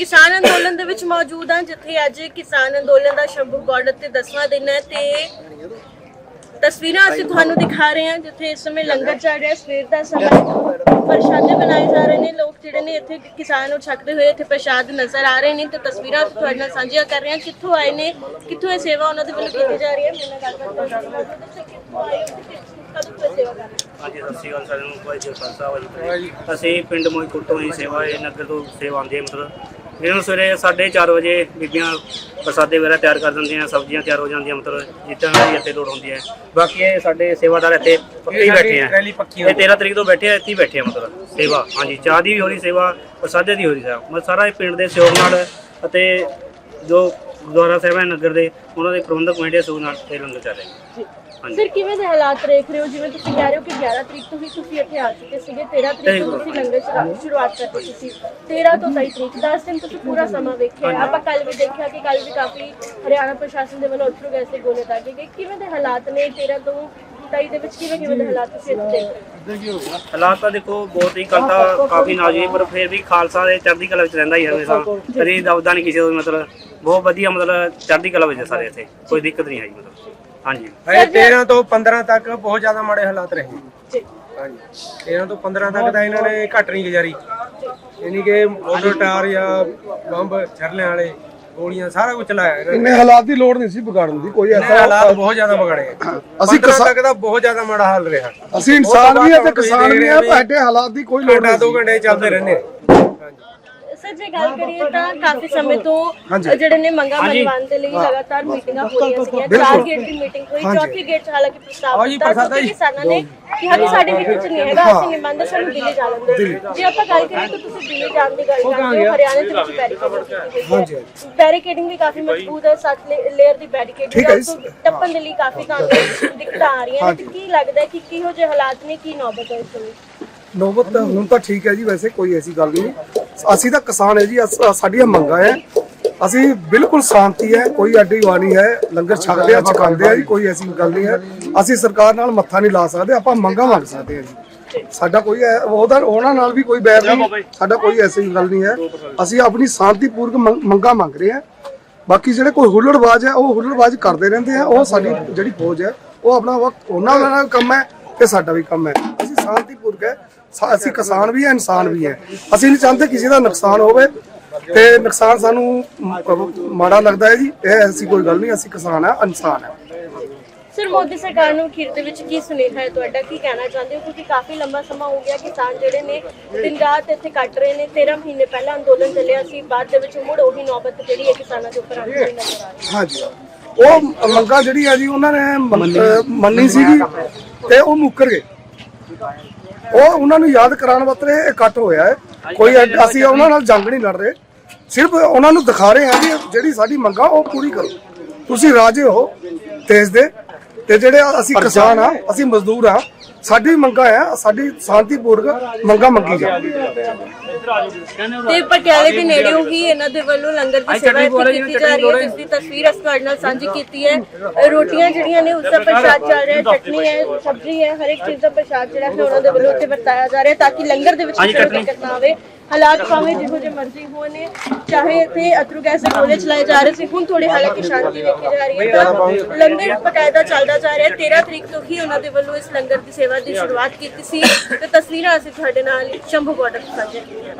ਕਿਸਾਨ ਅੰਦੋਲਨ ਦੇ ਵਿੱਚ ਮੌਜੂਦ ਹਾਂ ਜਿੱਥੇ ਅੱਜ ਕਿਸਾਨ ਅੰਦੋਲਨ ਦਾ ਸ਼ੰਭੂ ਬਾਰਡਰ ਤੇ 10ਵਾਂ ਦਿਨ ਹੈ ਤੇ ਤਸਵੀਰਾਂ ਅਸੀਂ ਤੁਹਾਨੂੰ ਦਿਖਾ ਰਹੇ ਹਾਂ ਜਿੱਥੇ ਇਸ ਸਮੇਂ ਲੰਗਰ ਚੱਲ ਰਿਹਾ ਸਵੇਰ ਦਾ ਸਮਾਂ ਪ੍ਰਸ਼ਾਦੇ ਬਣਾਏ ਜਾ ਰਹੇ ਨੇ ਲੋਕ ਜਿਹੜੇ ਨੇ ਇੱਥੇ ਕਿਸਾਨ ਨੂੰ ਛਕਦੇ ਹੋਏ ਇੱਥੇ ਪ੍ਰਸ਼ਾਦ ਨਜ਼ਰ ਆ ਰਹੇ ਨੇ ਤੇ ਤਸਵੀਰਾਂ ਅਸੀਂ ਤੁਹਾਡੇ ਨਾਲ ਸਾਂਝੀਆਂ ਕਰ ਰਹੇ ਹਾਂ ਕਿੱਥੋਂ ਆਏ ਨੇ ਕਿੱਥੋਂ ਇਹ ਸੇਵਾ ਉਹਨਾਂ ਦੇ ਵੱਲੋਂ ਕੀਤੀ ਜਾ ਰਹੀ ਹੈ ਮੇਰੇ ਨਾਲ ਗੱਲਬਾਤ ਕਿੱਥੋਂ ਆਏ ਹੋ ਤੇ ਕਦੋਂ ਤੋਂ ਸੇਵਾ ਕਰ ਰਹੇ ਹੋ? ਹਾਂਜੀ ਸਤਿ ਸ਼੍ਰੀ ਅਕਾਲ ਸਾਰਿਆਂ ਨੂੰ ਭਾਈ ਜੀ ਖਾਲਸਾ ਵਾਹਿਗੁਰੂ ਅਸੀਂ ਪਿੰਡ ਮੋਈਕੁੱਟ ਤੋਂ ਹੀ ਸੇਵਾ ਇਹ ਨਗਰ ਤੋਂ ਸੇਵਾ ਆਉਂਦੀ ਹੈ ਮਤਲਬ ਨੂੰ ਸਵੇਰੇ 4:30 ਵਜੇ ਬੀਬੀਆਂ ਪ੍ਰਸਾਦੇ ਵਗੈਰਾ ਤਿਆਰ ਕਰ ਦਿੰਦੀਆਂ ਸਬਜ਼ੀਆਂ ਤਿਆਰ ਹੋ ਜਾਂਦੀਆਂ ਮਤਲਬ ਜਿੱਦਾਂ ਵੀ ਇੱਥੇ ਲੋੜ ਹੁੰਦੀ ਹੈ। ਬਾਕੀ ਇਹ ਸਾਡੇ ਸੇਵਾਦਾਰ ਇੱਥੇ ਪੱਕੇ ਹੀ ਬੈਠੇ ਆ। ਇਹ 13 ਤਰੀਕ ਤੋਂ ਬੈਠੇ ਆ ਇੱਥੇ ਹੀ ਬੈਠੇ ਆ ਮਤਲਬ ਸੇਵਾ। ਹਾਂਜੀ ਚਾਹ ਦੀ ਵੀ ਹੋ ਰਹੀ ਸੇਵਾ ਪ੍ਰਸਾਦੇ ਦੀ ਹੋ ਰਹੀ ਸੇਵਾ ਮਤਲਬ ਸਾਰਾ ਇਹ ਪਿੰਡ ਦੇ ਸਹਿਯੋਗ ਨਾਲ ਅਤੇ ਜੋ ਗੁਰਦੁਆਰਾ ਸਾਹਿਬ ਹੈ ਨਗਰ ਦੇ ਉਹਨਾਂ ਦੇ ਪ੍ਰਬੰਧਕ ਕਮੇਟੀ ਦੇ ਸਹਿਯੋਗ ਨਾਲ ਇਹ ਲੰਗਰ ਚੱਲ ਰਿਹਾ। ਸਰ ਕਿਵੇਂ ਦੇ ਹਾਲਾਤ ਦੇਖ ਰਹੇ ਹੋ? ਜਿਵੇਂ ਤੁਸੀਂ ਕਹਿ ਰਹੇ ਹੋ ਕਿ 11 ਤਰੀਕ ਤੋਂ ਹੀ ਤੁਸੀਂ ਇੱਥੇ ਆ ਚੁੱਕੇ ਸੀਗੇ 13 ਤਰੀਕ ਤੋਂ ਤੁਸੀਂ ਲੰਗਰ ਸ਼ੁਰੂ- ਸ਼ੁਰੂਆਤ ਕਰਦੇ ਸੀ। 13 ਤੋਂ 23 ਤਰੀਕ 10 ਦਿਨ ਤੁਸੀਂ ਪੂਰਾ ਸਮਾਂ ਵੇਖਿਆ। ਆਪਾਂ ਕੱਲ ਵੀ ਦੇਖਿਆ ਕਿ ਕੱਲ ਵੀ ਕਾਫੀ ਹਰਿਆਣਾ ਪ੍ਰਸ਼ਾਸਨ ਦੇ ਵੱਲੋਂ ਅਥਰੂ ਗੈਸ ਦੇ ਗੋਲੇ ਦਾਗੇ ਗਏ ਕਿਵੇਂ ਦੇ ਹਾਲਾਤ ਨੇ 13 ਤੋਂ 23 ਦੇ ਵਿੱਚ? ਕਿਵੇਂ ਕਿਵੇਂ ਦੇ ਹਾਲਾਤ ਤੁਸੀਂ ਇੱਥੇ ਦੇਖ ਰਹੇ ਹੋ ਹਾਲਾਤ ਤਾਂ ਦੇਖੋ ਬਹੁਤ ਹੀ ਤਾਂ ਕਾਫੀ ਨਾਜ਼ੁਕ ਪਰ ਫਿਰ ਵੀ ਖਾਲਸਾ ਦੇ ਚੜ੍ਹਦੀ ਕਲਾ ਵਿੱਚ ਰਹਿੰਦਾ ਹੀ ਹੈ ਹਮੇਸ਼ਾ। ਕਦੀ ਦਬਦਾ ਨਹੀਂ ਕਿਸੇ ਤੋਂ ਮਤਲਬ ਬਹੁਤ ਵਧੀਆ ਮਤਲਬ ਚੜ੍ਹਦੀ ਕਲਾ ਵਿੱਚ ਸਾਰੇ ਇੱਥੇ। ਕੋਈ ਦਿੱਕਤ ਨਹੀਂ ਆਈ ਮਤਲਬ। ਹਾਂਜੀ। ਹਜੇ 13 ਤੋਂ 15 ਤੱਕ ਬਹੁਤ ਜ਼ਿਆਦਾ ਮਾੜੇ ਹਾਲਾਤ ਰਹੇ। ਜੀ। ਹਾਂਜੀ। 13 ਤੋਂ 15 ਤੱਕ ਤਾਂ ਇਹਨਾਂ ਨੇ ਘੱਟ ਨਹੀਂ ਗੁਜ਼ਾਰੀ। ਯਾਨੀ ਕਿ ਮੋਟਰ ਟਾਰ ਜਾਂ ਬੰਬ ਛਰਲੇ ਵਾਲੇ ਗੋਲੀਆਂ ਸਾਰਾ ਕੁਝ ਚਲਾਇਆ ਇਹਨਾਂ ਨੇ। ਇੰਨੇ ਹਾਲਾਤ ਦੀ ਲੋੜ ਨਹੀਂ ਸੀ ਵਿਗਾੜਨ ਦੀ ਕੋਈ ਐਸਾ ਹਾਲਾਤ ਬਹੁਤ ਜ਼ਿਆਦਾ ਵਿਗੜੇ ਅਸੀਂ ਅਸੀਂ ਕਿਸਾ- ਤੱਕ ਦਾ ਬਹੁਤ ਜ਼ਿਆਦਾ ਮਾੜਾ ਹਾਲ ਰਿਹਾ। ਅਸੀਂ ਇਨਸਾਨ ਵੀ ਆ ਤੇ ਕਿਸਾਨ ਵੀ ਆ ਸਾਡੇ ਹਾਲਾਤ ਦੀ ਕੋਈ ਲੋੜ ਘੰਟਾ ਨਹੀਂ ਦੋ ਸੀ। ਘੰਟੇ ਚੱਲਦੇ ਰਹਿੰਦੇ ਸਰ ਜੇ ਗੱਲ ਕਰੀਏ ਤਾਂ ਕਾਫੀ ਸਮੇਂ ਤੋਂ ਹਾਂਜੀ। ਜਿਹੜੇ ਨੇ ਮੰਗਾ ਮਨਵਾਉਣ ਦੇ ਲਈ ਲਗਾਤਾਰ ਮੀਟਿੰਗਾਂ ਹੋ ਰਹੀਆਂ ਸੀਗੀਆਂ। ਚਾਰ ਗੇਟ ਦੀ ਮੀਟਿੰਗ ਹੋਈ ਚੌਥੀ ਗੇਟ 'ਚ ਹਾਲਾਂਕਿ ਪ੍ਰਸਤਾਵ ਆਓ ਜੀ, ਦਿੱਤਾ ਪ੍ਰਸਾਦਾ ਕਿਉਂਕਿ ਜੀ। ਕਿਸਾਨਾਂ ਨੇ ਕਿਹਾ ਕਿ ਸਾਡੇ ਹਿੱਤ 'ਚ ਨਹੀਂ ਹੈਗਾ ਅਸੀਂ ਨਹੀਂ ਮੰਨਦੇ ਸਾਨੂੰ ਦਿੱਲੀ ਜਾ ਲੈਂਦੇ। ਜੇ ਆਪਾਂ ਗੱਲ ਕਰੀਏ ਤਾਂ ਤੁਸੀਂ ਦਿੱਲੀ ਜਾਣ ਦੀ ਗੱਲ ਕਰਦੇ ਹੋ ਹਰਿਆਣਾ ਦੇ ਵਿੱਚ ਬੈਰੀਕੇਡਿੰਗ ਕੀਤੀ ਹੋਈ ਹੈ। ਬੈਰੀਕੇਡਿੰਗ ਵੀ ਕਾਫੀ ਮਜ਼ਬੂਤ ਹੈ ਸੱਤ ਲੇਅਰ ਦੀ ਬੈਰੀਕੇਡਿੰਗ ਠੀਕ ਹੈ ਜੀ। ਟੱਪਣ ਦੇ ਲਈ ਕਾਫੀ ਤੁਹਾਨੂੰ ਦਿੱਕਤਾਂ ਆ ਰਹੀਆਂ ਨੇ। ਤੇ ਕੀ ਲੱਗਦਾ ਹੈ ਕਿ ਕਿਹੋ ਜਿਹੇ ਹਾਲਾਤ ਨੇ ਕੀ ਨੌਬਤ ਹੈ ਇਸ ਸਮੇਂ? ਨੌਬਤ ਤਾਂ ਹੁਣ ਤਾਂ ਠੀਕ ਹੈ ਜੀ ਵੈਸੇ ਕੋਈ ਐਸੀ ਗੱਲ ਨਹੀਂ। ਅਸੀਂ ਤਾਂ ਕਿਸਾਨ ਹੈ ਜੀ, ਅਸ- ਸਾਡੀਆਂ ਮੰਗਾਂ ਹੈ। ਅਸੀਂ ਬਿਲਕੁਲ ਸ਼ਾਂਤੀ ਹੈ, ਕੋਈ ਅੱਡੀ ਵਾਣੀ ਹੈ, ਲੰਗਰ ਛਕਦੇ ਆ ਛਕਾਉਂਦੇ ਆ ਜੀ, ਕੋਈ ਐਸੀ ਗੱਲ ਨਹੀਂ ਹੈ। ਅਸੀਂ ਸਰਕਾਰ ਨਾਲ ਮੱਥਾ ਨਹੀਂ ਲਾ ਸਕਦੇ, ਆਪਾਂ ਮੰਗਾਂ ਮੰਗ ਸਕਦੇ ਹਾਂ ਜੀ। ਸਾਡਾ ਕੋਈ ਉਹਦਾ, ਉਹਨਾਂ ਨਾਲ ਵੀ ਕੋਈ ਬੈਰ ਨਹੀਂ, ਸਾਡਾ ਕੋਈ ਐਸੀ ਗੱਲ ਨਹੀਂ ਹੈ। ਅਸੀਂ ਆਪਣੀ ਸ਼ਾਂਤੀਪੂਰਕ ਮੰਗ- ਮੰਗਾਂ ਮੰਗ ਰਹੇ ਹਾਂ। ਬਾਕੀ ਜਿਹੜੇ ਕੋਈ ਹੁੱਲੜਬਾਜ਼ ਹੈ, ਉਹ ਹੁੱਲੜਬਾਜ਼ ਕਰਦੇ ਰਹਿੰਦੇ ਆ, ਉਹ ਸਾਡੀ ਜਿਹੜੀ ਫੌਜ ਹੈ, ਉਹ ਆਪਣਾ ਵਕਤ ਉਹਨਾਂ ਦਾ ਕੰਮ ਹੈ ਤੇ ਸਾਡਾ ਵੀ ਕੰਮ ਹੈ। ਸ਼ਾਂਤੀਪੂਰਕ ਹੈ। ਅਸੀਂ ਕਿਸਾਨ ਵੀ ਹੈ ਇਨਸਾਨ ਵੀ ਹੈ। ਅਸੀਂ ਨਹੀਂ ਚਾਹੁੰਦੇ ਕਿਸੇ ਦਾ ਨੁਕਸਾਨ ਹੋਵੇ ਤੇ ਨੁਕਸਾਨ ਸਾਨੂੰ ਮਾੜਾ ਲੱਗਦਾ ਹੈ ਜੀ। ਇਹ ਐਸੀ ਕੋਈ ਗੱਲ ਨਹੀਂ ਅਸੀਂ ਕਿਸਾਨ ਹੈ ਇਨਸਾਨ ਹੈ। ਸਰ ਮੋਦੀ ਸਰਕਾਰ ਨੂੰ ਅਖੀਰ ਦੇ ਵਿੱਚ ਕੀ ਸੁਨੇਹਾ ਹੈ ਤੁਹਾਡਾ? ਕੀ ਕਹਿਣਾ ਚਾਹੁੰਦੇ ਹੋ? ਕਿਉਂਕਿ ਕਾਫੀ ਲੰਬਾ ਸਮਾਂ ਹੋ ਗਿਆ ਕਿਸਾਨ ਜਿਹੜੇ ਨੇ ਦਿਨ ਰਾਤ ਇੱਥੇ ਕੱਟ ਰਹੇ ਨੇ। 13 ਮਹੀਨੇ ਪਹਿਲਾਂ ਅੰਦੋਲਨ ਚੱਲਿਆ ਸੀ ਬਾਅਦ ਦੇ ਵਿੱਚ ਮੁੜ ਉਹੀ ਨੌਬਤ ਜਿਹੜੀ ਹੈ ਕਿਸਾਨਾਂ ਦੇ ਉੱਪਰ ਆਉਂਦੀ ਨਜ਼ਰ ਆ ਰਹੀ ਹੈ। ਹਾਂਜੀ। ਉਹ ਮੰਗਾਂ ਜਿਹੜੀ ਹੈ ਜੀ ਉਹਨਾਂ ਨੇ ਮੰਨੀ ਸੀਗੀ ਤੇ ਉਹ ਮੁੱਕਰ ਗਏ। ਉਹ ਉਹਨਾਂ ਨੂੰ ਯਾਦ ਕਰਾਉਣ ਵਾਸਤੇ ਇਹ ਇਕੱਠ ਹੋਇਆ ਹੈ। ਕੋਈ ਅਸੀਂ ਉਹਨਾਂ ਨਾਲ ਜੰਗ ਨਹੀਂ ਲੜ ਰਹੇ। ਸਿਰਫ ਉਹਨਾਂ ਨੂੰ ਦਿਖਾ ਰਹੇ ਹਾਂ ਵੀ ਜਿਹੜੀ ਸਾਡੀ ਮੰਗਾਂ ਉਹ ਪੂਰੀ ਕਰੋ। ਤੁਸੀਂ ਰਾਜੇ ਹੋ ਦੇਸ਼ ਦੇ ਤੇ ਜਿਹੜੇ ਅਸੀਂ ਕਿਸਾਨ ਆ, ਅਸੀਂ ਮਜ਼ਦੂਰ ਆ ਸਾਡੀ ਮੰਗਾਂ ਆ ਸਾਡੀ ਸ਼ਾਂਤੀਪੂਰਕ ਮੰਗਾਂ ਮੰਗੀ ਜਾਣ। ਤੇ ਪਟਿਆਲੇ ਦੇ ਨੇੜਿਓਂ ਹੀ ਇਹਨਾਂ ਦੇ ਵੱਲੋਂ ਲੰਗਰ ਦੀ ਸੇਵਾ ਇੱਥੇ ਕੀਤੀ ਜਾ ਰਹੀ ਹੈ ਜਿਸ ਦੀ ਤਸਵੀਰ ਅਸੀਂ ਤੁਹਾਡੇ ਨਾਲ ਸਾਂਝੀ ਕੀਤੀ ਹੈ। ਰੋਟੀਆਂ ਜਿਹੜੀਆਂ ਨੇ ਉਸ ਦਾ ਪ੍ਰਸ਼ਾਦ ਚੱਲ ਰਿਹਾ ਚਟਨੀ ਹੈ ਸਬਜ਼ੀ ਹੈ ਹਰ ਇੱਕ ਚੀਜ਼ ਦਾ ਪ੍ਰਸ਼ਾਦ ਜਿਹੜਾ ਹੈ ਉਹਨਾਂ ਦੇ ਵੱਲੋਂ ਇੱਥੇ ਵਰਤਾਇਆ ਜਾ ਰਿਹਾ ਤਾਂ ਕਿ ਲੰਗਰ ਦੇ ਵਿੱਚ ਨੂੰ ਦਿੱਕਤ ਨਾ ਆਵੇ। ਹਾਲਾਤ ਭਾਵੇਂ ਜਿਹੋ ਜਿਹੇ ਮਰਜ਼ੀ ਹੋਣ ਚਾਹੇ ਇੱਥੇ ਅਥਰੂ ਗੈਸ ਦੇ ਗੋਲੇ ਚਲਾਏ ਜਾ ਰਹੇ ਸੀ ਹੁਣ ਥੋੜੀ ਹਾਲਾਂਕਿ ਸ਼ਾਂਤੀ ਵੇਖੀ ਜਾ ਰਹੀ ਹੈ ਤਾਂ ਲੰਗਰ ਬਕਾਇਦਾ ਚੱਲਦਾ ਜਾ ਰਿਹਾ 13 ਤਰੀਕ ਤੋਂ ਹੀ ਉਹਨਾਂ ਦੇ ਵੱਲੋਂ ਇਸ ਲੰਗਰ ਦੀ ਸੇਵਾ ਦੀ ਸ਼ੁਰੂਆਤ ਕੀਤੀ ਸੀ ਤੇ ਤਸਵੀਰਾਂ ਅਸੀਂ ਤੁਹਾਡੇ ਨਾਲ ਸ਼ੰਭੂ ਬਾਰਡਰ ਤੋਂ ਕੀਤੀਆਂ।